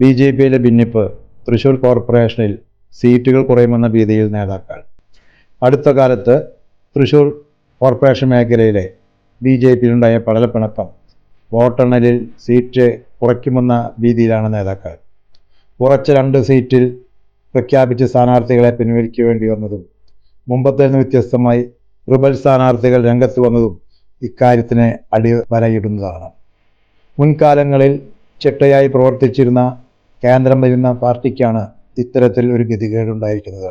B J പിയിലെ ഭിന്നിപ്പ് തൃശൂർ കോർപ്പറേഷനിൽ സീറ്റുകൾ കുറയുമെന്ന ഭീതിയിൽ നേതാക്കൾ. അടുത്ത കാലത്ത് തൃശൂർ കോർപ്പറേഷൻ മേഖലയിലെ ബി ജെ പിയിലുണ്ടായ പടലപ്പിണക്കം വോട്ടെണ്ണലിൽ സീറ്റ് കുറയ്ക്കുമെന്ന ഭീതിയിലാണ് നേതാക്കൾ. കുറച്ച് രണ്ട് സീറ്റിൽ പ്രഖ്യാപിച്ച സ്ഥാനാർത്ഥികളെ പിൻവലിക്കുവേണ്ടി വന്നതും മുമ്പത്തെ നിന്ന് വ്യത്യസ്തമായി റിബൽ സ്ഥാനാർത്ഥികൾ രംഗത്ത് വന്നതും ഇക്കാര്യത്തിന് അടിവരയിടുന്നതാണ്. മുൻകാലങ്ങളിൽ ചിട്ടയായി പ്രവർത്തിച്ചിരുന്ന കേന്ദ്രം വരുന്ന പാർട്ടിക്കാണ് ഇത്തരത്തിൽ ഒരു ഗതികേടുണ്ടായിരിക്കുന്നത്.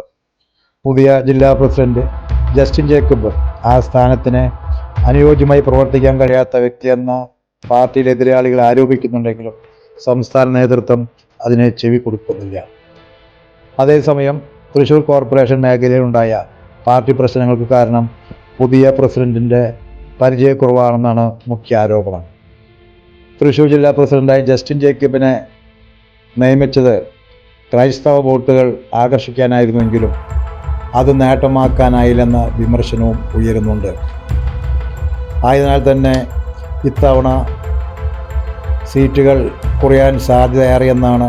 പുതിയ ജില്ലാ പ്രസിഡന്റ് ജസ്റ്റിൻ ജേക്കബ് ആ സ്ഥാനത്തിന് അനുയോജ്യമായി പ്രവർത്തിക്കാൻ കഴിയാത്ത വ്യക്തിയെന്ന പാർട്ടിയിലെ എതിരാളികൾ ആരോപിക്കുന്നുണ്ടെങ്കിലും സംസ്ഥാന നേതൃത്വം അതിനെ ചെവി കൊടുക്കുന്നില്ല. അതേസമയം തൃശൂർ കോർപ്പറേഷൻ മേഖലയിലുണ്ടായ പാർട്ടി പ്രശ്നങ്ങൾക്ക് കാരണം പുതിയ പ്രസിഡന്റിന്റെ പരിചയക്കുറവാണെന്നാണ് മുഖ്യ ആരോപണം തൃശൂർ ജില്ലാ പ്രസിഡന്റായി ജസ്റ്റിൻ ജേക്കബിനെ നിയമിച്ചത് ക്രൈസ്തവ വോട്ടുകൾ ആകർഷിക്കാനായിരുന്നെങ്കിലും അത് നേട്ടമാക്കാനായില്ലെന്ന വിമർശനവും ഉയരുന്നുണ്ട്. ആയതിനാൽ തന്നെ ഇത്തവണ സീറ്റുകൾ കുറയാൻ സാധ്യതയേറെയെന്നാണ്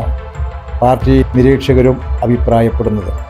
പാർട്ടി നിരീക്ഷകരും അഭിപ്രായപ്പെടുന്നത്.